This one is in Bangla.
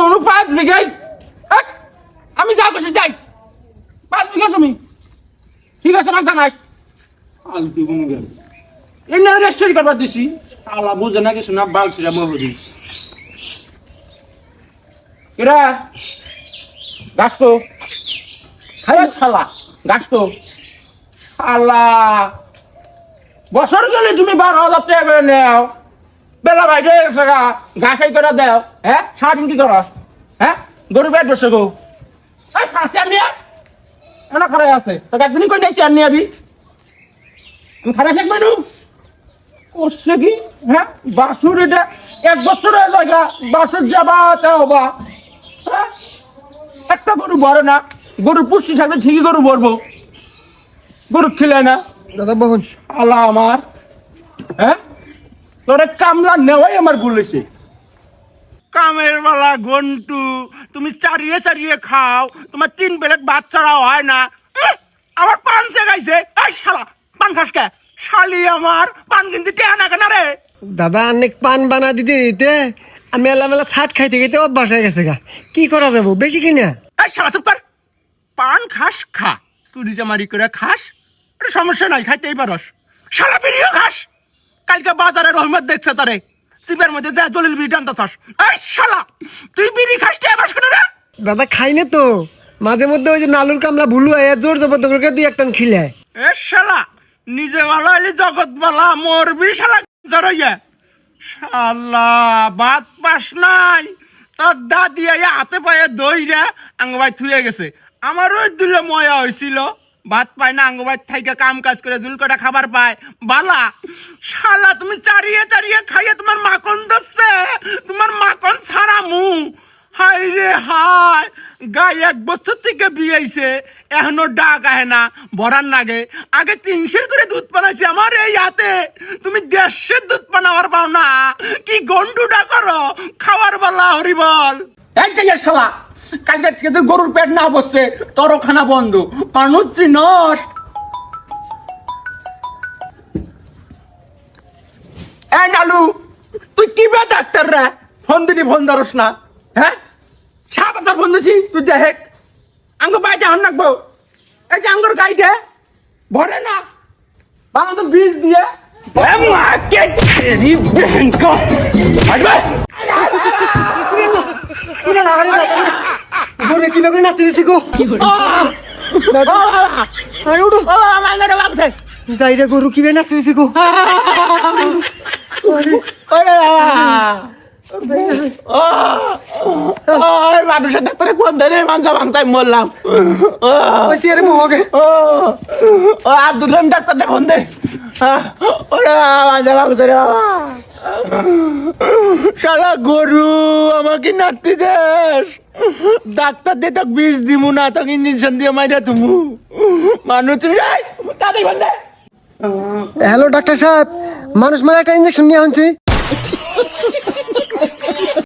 দিছি পাঁচ এক, আমি যা করছি যাই। পাঁচ বিঘা জমি। ঠিক আছে আমার জানাই এনে রেস্টারি করবার দিছি। আলা কিছু মহদি এরা গাছ তো। বছর তুমি বারো হাজার টাকা করে নেও। বেলা বাইরে গেছে গা ঘাসাই করে দেও। হ্যাঁ? সারাদিন কি করস? হ্যাঁ? গরু পেট বসে গো। নিয়ে এনা আছে। তোকে একদিনই কই নাই চার নিয়ে আবি? আমি খারাই থাক মানু করছে কি? হ্যাঁ? বাসুর এটা এক বছরের জায়গা বাসের যাবা, তাও বা। হ্যাঁ? একটা গরু বড় না। গরু পুষ্টি থাকলে ঠিকই গরু বলব গরু খেলে না। দাদা বহুন। আলা আমার। হ্যাঁ? তোরে কামলা নেওয়াই আমার ভুল হয়েছে। কামের বেলা ঘন্টু তুমি চারিয়ে চারিয়ে খাও তোমার তিন বেলেট ভাত ছাড়াও হয় না। আমার পান সে গাইছে এই শালা পান খাস কে? শালি আমার পান কিনতে টেয়া না কেন রে? দাদা অনেক পান বানা দিতে দিতে আমি এলা মেলা ছাট খাইতে খাইতে অভ্যাস হয়ে গেছে গা। কি করা যাব? বেশি কিনা? এই শালা চুপ কর। পান খাস খা। চুরি চামারি করে খাস সমস্যা নাই খাইতেই পারস। শালা বিড়িও খাস। কালকে বাজারে রহমত দেখছে তারে। সিপের মধ্যে যা দলিল বিড়ি টানতে চাস। এই শালা তুই বিড়ি খাস কে বাস করে রে? দাদা খাই না তো। মাঝে মধ্যে ওই যে নালুর কামলা ভুলু হয়ে জোর জবরদস্ত করে দুই একটান খিলে। এ শালা নিজে ভালো হইলে জগৎ বালা মরবি শালা জড়াইয়া শালা বাদ পাস নাই। তোর দাদি আইয়া হাতে পায়ে দইরা আঙ্গবাই থুয়ে গেছে। আমার ওই দুলে ময়া হয়েছিল ভাত পায় না আঙ্গবাই থাইকে কাম কাজ করে জুল করে খাবার পায়। বালা, শালা, তুমি চারিয়ে চারিয়ে খাইয়ে তোমার মাখন ধরছে। তোমার মাখন ছাড়া মু। হাই রে হাই গায়ে এক বছর থেকে বিয়েছে এখনও ডাক আহে না, ভরার নাগে। আগে তিনশের করে দুধ বানাইছি আমার এই হাতে। তুমি দেড়শের দুধ বানাবার পাও না। কি গন্ডুটা করো, খাওয়ার বেলা হরি বল। এই যে শালা কালকে থেকে তোর গরুর পেট না বসছে তোর খানা বন্ধ মানুষ এই নালু, তুই কি বে ডাক্তার রে? ফোন দিলি, ফোন ধরস না। হ্যাঁ? সাত আটটা ফোন দিছি, তুই দেখ। আঙ্গ বাইতে হন রাখব। এই যে আঙ্গর গাইডে ভরে না। বাংলা তো বীজ দিয়ে। পুরা গরু কীভাবে করে নাচতে দিছি গো? আরে উঠো। যাই রে গরু কীভাবে নাচতে দিছি গো। মানুষের ডাক্তারে কোন ধরে মাংসা মাংসাই মরলাম ওই সিয়ারে মোহগে ও ও আব্দুল ডাক্তারটা ফোন দে ওরে মাংসা মাংস রে বাবা সারা গরু, আমাকে নাতি দেশ ডাক্তার দিয়ে তাক বিষ দিমু না, তাক ইঞ্জেকশন দিয়ে মাইরা তুমু মানুষ হ্যালো ডাক্তার সাহেব। মানুষ মারা একটা ইঞ্জেকশন নিয়ে আনছি।